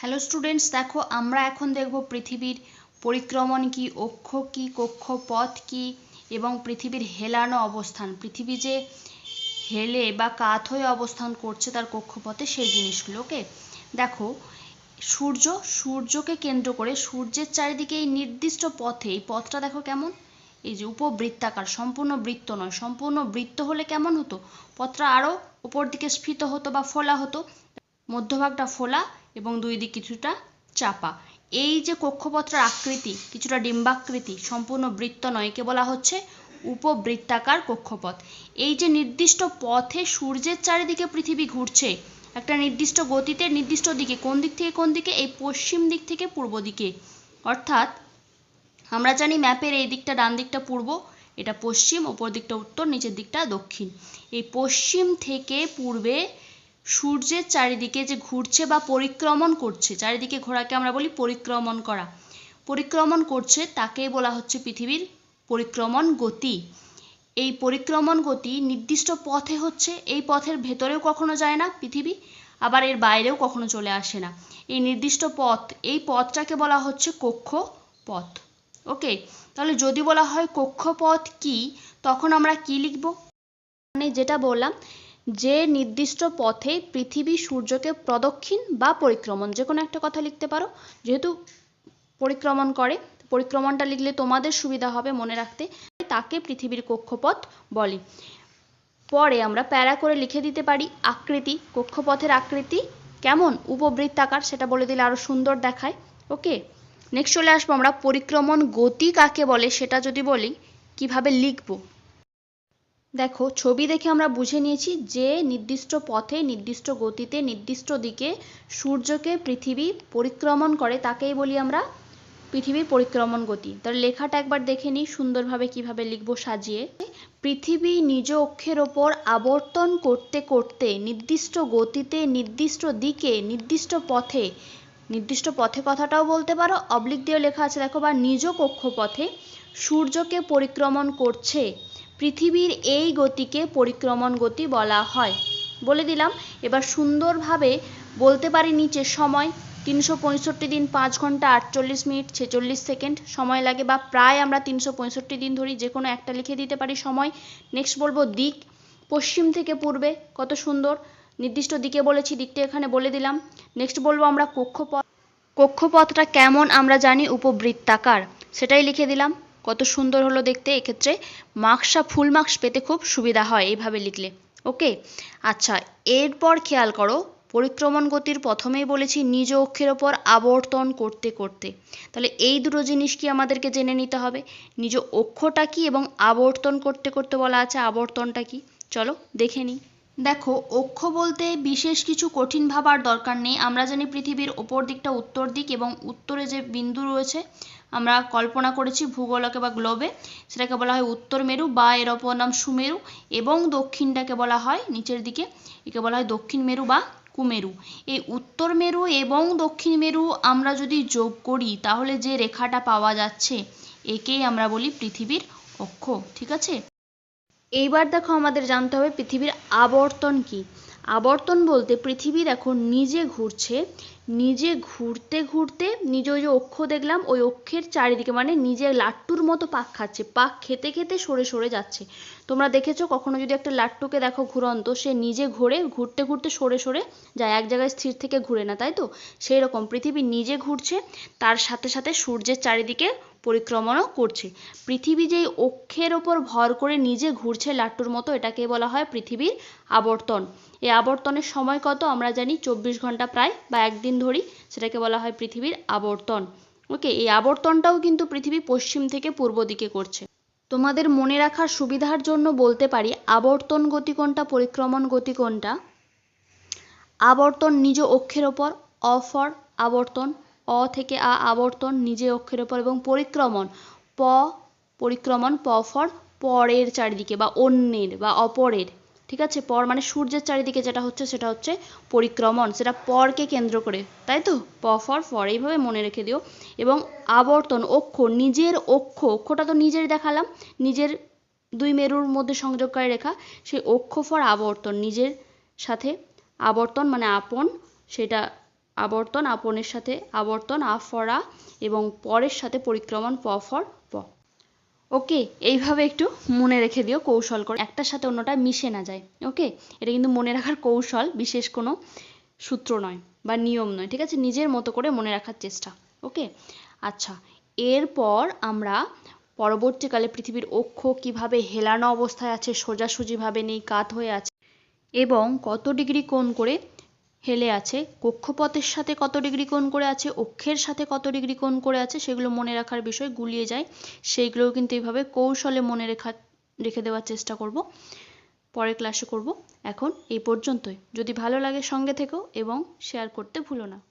Hello students দেখো আমরা এখন দেখব পৃথিবীর পরিক্রমণ কি, অক্ষ কি, কক্ষপথ কি এবং পৃথিবীর হেলানো অবস্থান। পৃথিবী যে হেলে বা কাত হয়ে অবস্থান করছে তার কক্ষপথে সেই জিনিসগুলো ওকে দেখো, সূর্য, সূর্যকে কেন্দ্র করে সূর্যের চারিদিকে এই নির্দিষ্ট পথে, এই পথটা দেখো কেমন? এই যে উপবৃত্তাকার, সম্পূর্ণ বৃত্ত নয়, সম্পূর্ণ বৃত্ত হলে কেমন হতো? পথটা আরও উপর দিকে স্ফীত হতো বা ফোলা হতো। মধ্যভাগটা ফোলা এবং দুই দিক কিছুটা চাপা। এই যে কক্ষপথটার আকৃতি, কিছুটা ডিম্বাকৃতি, সম্পূর্ণ বৃত্ত নয় একে বলা হচ্ছে উপবৃত্তাকার কক্ষপথ। এই যে নির্দিষ্ট পথে সূর্যের চারিদিকে পৃথিবী ঘুরছে, একটা নির্দিষ্ট গতিতে নির্দিষ্ট দিকে, কোন দিক থেকে কোন দিকে, এই পশ্চিম দিক থেকে পূর্ব দিকে। অর্থাৎ আমরা জানি ম্যাপের এই দিকটা ডান দিকটা পূর্ব, এটা পশ্চিম, ওপর দিকটা উত্তর, নিচের দিকটা দক্ষিণ। এই পশ্চিম থেকে পূর্বে সূর্যের চারিদিকে যে ঘুরছে বা পরিক্রমণ করছে, চারিদিকে ঘোরাকে আমরা বলি পরিক্রমণ করা। পরিক্রমণ করছে তাকেই বলা হচ্ছে পৃথিবীর পরিক্রমণ গতি। এই পরিক্রমণ গতি নির্দিষ্ট পথে হচ্ছে, এই পথের ভেতরেও কখনো যায় না পৃথিবী, আবার এর বাইরেও কখনো চলে আসে না। এই নির্দিষ্ট পথ, এই পথটাকে বলা হচ্ছে কক্ষ পথ ওকে, তাহলে যদি বলা হয় কক্ষপথ কি, তখন আমরা কি লিখব? মানে যেটা বললাম যে নির্দিষ্ট পথে পৃথিবী সূর্যকে প্রদক্ষিণ বা পরিক্রমণ, যে কোনো একটা কথা লিখতে পারো। যেহেতু পরিক্রমণ করে, পরিক্রমণটা লিখলে তোমাদের সুবিধা হবে মনে রাখতে। তাকে পৃথিবীর কক্ষপথ বলে। পরে আমরা প্যারা করে লিখে দিতে পারি আকৃতি, কক্ষপথের আকৃতি কেমন উপবৃত্তাকার সেটা বলে দিলে আরও সুন্দর দেখায়। ওকে? নেক্সট চলে আসব আমরা পরিক্রমণ গতি কাকে বলে, সেটা যদি বলি, কীভাবে লিখব? দেখো, ছবি দেখে আমরা বুঝে নিয়েছি যে নির্দিষ্ট পথে, নির্দিষ্ট গতিতে, নির্দিষ্ট দিকে সূর্যকে পৃথিবী পরিক্রমণ করে, তাকেই বলি আমরা পৃথিবীর পরিক্রমণ গতি। তাহলে লেখাটা একবার দেখে নিই, সুন্দরভাবে কীভাবে লিখব সাজিয়ে। পৃথিবী নিজ অক্ষের ওপর আবর্তন করতে করতে, নির্দিষ্ট গতিতে, নির্দিষ্ট দিকে, নির্দিষ্ট পথে নির্দিষ্ট পথে কথাটাও বলতে পারো অবলিক দিয়ে লেখা আছে, দেখো, বা নিজ কক্ষপথে সূর্যকে পরিক্রমণ করছে। পৃথিবীর এই গতিকে পরিক্রমণ গতি বলা হয়। বলে দিলাম, এবার সুন্দরভাবে বলতে পারি নিচে সময়, তিনশো পঁয়ষট্টি দিন পাঁচ ঘণ্টা আটচল্লিশ মিনিট ছেচল্লিশ সেকেন্ড সময় লাগে, বা প্রায় আমরা তিনশো পঁয়ষট্টি দিন ধরি যে কোনো একটা লিখে দিতে পারি সময়। নেক্সট বলব দিক, পশ্চিম থেকে পূর্বে, কত সুন্দর, নির্দিষ্ট দিকে বলেছি, দিকটা এখানে বলে দিলাম। নেক্সট বলব আমরা কক্ষপথ, কক্ষপথটা কেমন আমরা জানি উপবৃত্তাকার, সেটাই লিখে দিলাম। কত সুন্দর হলো দেখতে। এক্ষেত্রে মার্কসটা ফুল মার্কস পেতে খুব সুবিধা হয় এইভাবে লিখলে। ওকে আচ্ছা এরপর খেয়াল করো, পরিক্রমণ গতির প্রথমেই বলেছি নিজ অক্ষের ওপর আবর্তন করতে করতে। তাহলে এই দুটো জিনিস কি আমাদেরকে জেনে নিতে হবে? নিজ অক্ষটা কি এবং আবর্তন করতে করতে বলা আছে, আবর্তনটা কি? চলো দেখে নিই। দেখো, অক্ষ বলতে বিশেষ কিছু কঠিন ভাবার দরকার নেই। আমরা জানি পৃথিবীর ওপর দিকটা উত্তর দিক এবং উত্তরে যে বিন্দু রয়েছে, আমরা কল্পনা করেছি ভূগোলকে বা গ্লোবে সেটাকে বলা হয় উত্তর মেরু বা এর অপর নাম সুমেরু এবং দক্ষিণটাকে বলা হয় নিচের দিকে। একে বলা হয় দক্ষিণ মেরু বা কুমেরু। এই উত্তর মেরু এবং দক্ষিণ মেরু আমরা যদি যোগ করি, তাহলে যে রেখাটা পাওয়া যাচ্ছে, একেই আমরা বলি পৃথিবীর অক্ষ। ঠিক আছে? এইবার দেখো আমাদের জানতে হবে পৃথিবীর আবর্তন কি। আবর্তন বলতে পৃথিবী দেখো নিজে ঘুরছে, নিজে ঘুরতে ঘুরতে নিজ ওই যে অক্ষ দেখলাম, ওই অক্ষের চারিদিকে মানে নিজে লাট্টুর মতো পাক খাচ্ছে, পাক খেতে খেতে সরে সরে যাচ্ছে। তোমরা দেখেছ কখনো যদি একটা লাট্টুকে দেখো ঘুরন্ত, সে নিজে ঘুরে, ঘুরতে ঘুরতে সরে সরে যায়, এক জায়গায় স্থির থেকে ঘুরে না, তাই তো? সেই রকম পৃথিবী নিজে ঘুরছে, তার সাথে সাথে সূর্যের চারিদিকে পরিক্রমণও করছে। পৃথিবী যেই অক্ষের ওপর ভর করে নিজে ঘুরছে লাট্টুর মতো এটাকে বলা হয় পৃথিবীর আবর্তন। এই আবর্তনের সময় কত? আমরা জানি চব্বিশ ঘণ্টা প্রায়, বা একদিন ধরি সেটাকে বলা হয় পৃথিবীর আবর্তন। ওকে, এই আবর্তনটাও কিন্তু পৃথিবী পশ্চিম থেকে পূর্ব দিকে করছে। তোমাদের মনে রাখার সুবিধার জন্য বলতে পারি, আবর্তন গতি কোনটা পরিক্রমণ গতি কোনটা আবর্তন নিজ অক্ষের ওপর অফর আবর্তন অ থেকে আ আবর্তন, নিজে অক্ষের ওপর এবং পরিক্রমণ। প পরিক্রমণ, প ফর পরের চারিদিকে বা অন্যের বা অপরের। ঠিক আছে? পর মানে সূর্যের চারিদিকে যেটা হচ্ছে সেটা হচ্ছে পরিক্রমণ। সেটা পরকে কেন্দ্র করে, তাই তো? প ফর ফর, এইভাবে মনে রেখে দিও। এবং আবর্তন, অক্ষ, নিজের অক্ষ, অক্ষটা তো নিজের দেখালাম। নিজের দুই মেরুর মধ্যে সংযোগকারী রেখা। সেই অক্ষ ফর আবর্তন, নিজের সাথে আবর্তন মানে আপন, সেটা আবর্তন, আপনের সাথে আবর্তন আ ফর আ এবং পরের সাথে পরিক্রমণ, প ফর প। ওকে, এইভাবে একটু মনে রেখে দিও কৌশল করে। একটার সাথে অন্যটা মিশে না যায়, ওকে? এটা কিন্তু মনে রাখার কৌশল, বিশেষ কোনো সূত্র নয় বা নিয়ম নয়, ঠিক আছে? নিজের মতো করে মনে রাখার চেষ্টা, ওকে? আচ্ছা এরপর আমরা পরবর্তীকালে পৃথিবীর অক্ষ কীভাবে হেলানো অবস্থায় আছে, সোজাসুজিভাবে নেই, কাত হয়ে আছে এবং কত ডিগ্রি কোণ করে হেলে আছে। কক্ষপথের সাথে কত ডিগ্রি কোণ করে আছে, অক্ষের সাথে কত ডিগ্রি কোণ করে আছে, সেগুলো মনে রাখার বিষয় গুলিয়ে যায়। সেইগুলোও কিন্তু এইভাবে কৌশলে মনে রেখা, রেখে দেওয়ার চেষ্টা করব। পরের ক্লাসে করব। এখন এই পর্যন্তই। যদি ভালো লাগে সঙ্গে থেকো এবং শেয়ার করতে ভুলো না।